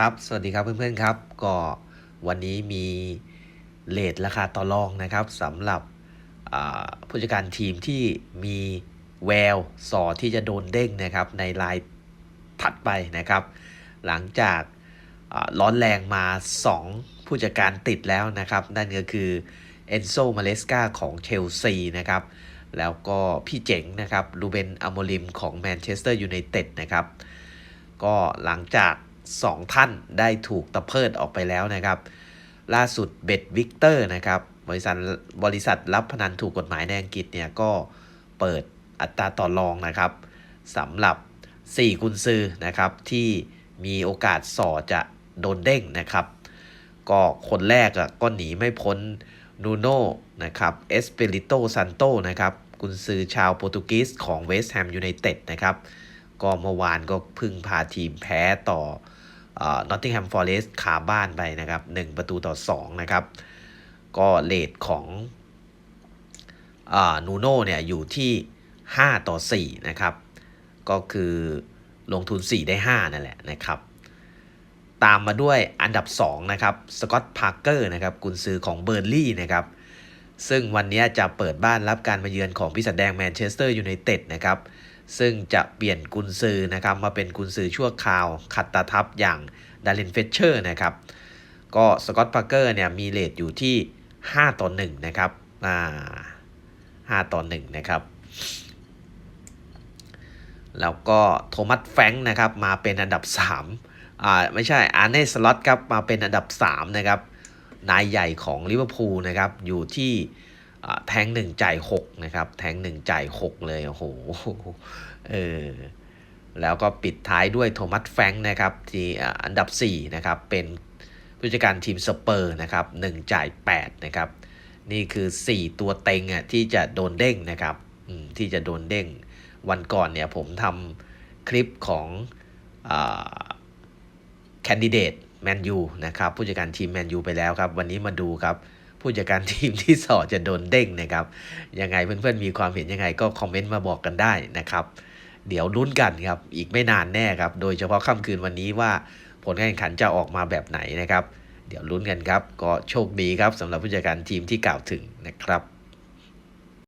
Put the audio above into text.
ครับ สวัสดีครับเพื่อนๆครับ ก็วันนี้มีเลทราคาต่อรองนะครับสำหรับผู้จัดการทีมที่มีแววสอที่จะโดนเด้งนะครับในรายถัดไปนะครับ หลังจากร้อนแรงมา 2 ผู้จัดการติดแล้วนะครับ นั่นก็คือเอนโซมาเลสกาของเชลซีนะครับ แล้วก็พี่เจ๋งนะครับรูเบนอโมลิมของแมนเชสเตอร์ยูไนเต็ดนะครับ ก็หลังจาก 2 ท่านได้ถูกตะเพิดออกไปแล้วนะครับ ล่าสุดเบดวิกเตอร์นะครับบริษัทบริษัทรับพนันถูกกฎหมายในอังกฤษเนี่ยก็เปิดอัตราต่อรองนะครับสำหรับ 4 กุนซือนะครับที่มีโอกาสสอจะโดนเด้งนะครับ ก็คนแรกอะก็หนีไม่พ้นนูโน่นะครับเอสเปริโตซันโตนะครับกุนซือชาวโปรตุเกสของเวสต์แฮมยูไนเต็ดนะครับ ก็เมื่อวานก็พึ่งพาทีมแพ้ต่อนอตติงแฮมฟอเรสต์ขาบ้านไปนะครับ1ประตูต่อ 2 นะครับ ก็เลทของนูโน่เนี่ยอยู่ที่ 5 ต่อ 4 นะครับ ก็คือลงทุน 4 ได้ 5 นั่นแหละนะครับ ตามมาด้วยอันดับ 2 นะครับสกอตพาร์เกอร์นะครับกุนซือของเบอร์ลี่นะครับ ซึ่งวันนี้จะเปิดบ้านรับการมาเยือนของพิสัดแดงแมนเชสเตอร์ยูไนเต็ดนะครับ ซึ่งจะเปลี่ยนกุนซือนะครับมาเป็นกุนซือชั่วคราวขัดตาทับอย่างดารินเฟเชอร์นะครับก็สกอตพาร์เกอร์เนี่ยมีเลทอยู่ที่ 5 ต่อ1นะครับอ่า5ต่อ1นะครับแล้วก็โทมัสแฟงค์นะครับมาเป็นอันดับ3อ่าไม่ใช่อาร์เนสล็อตครับมาเป็นอันดับ3นะครับนายใหญ่ของลิเวอร์พูลนะครับอยู่ที่ แทงหนึ่งจ่าย6นะครับ แทงหนึ่งจ่าย6เลย โอ้โห เออ แล้วก็ปิดท้ายด้วยโทมัสแฟงนะครับที่อันดับ 4 นะครับ เป็นผู้จัดการทีมสเปอร์นะครับ1จ่าย8นะครับ นี่คือ 4 ตัวเต็งอะที่จะโดนเด้งนะครับที่จะโดนเด้ง วันก่อนเนี่ยผมทำคลิปของแคนดิเดตแมนยูนะครับผู้จัดการทีมแมนยูไปแล้วครับ วันนี้มาดูครับ ผู้จัดการทีมที่สอจะโดนเด้งนะครับ ยังไงเพื่อนๆมีความเห็นยังไงก็คอมเมนต์มาบอกกันได้นะครับ เดี๋ยวลุ้นกันครับ อีกไม่นานแน่ครับ โดยเฉพาะค่ำคืนวันนี้ว่าผลการแข่งขันจะออกมาแบบไหนนะครับ เดี๋ยวลุ้นกันครับ ก็โชคดีครับสำหรับผู้จัดการทีมที่กล่าวถึงนะครับ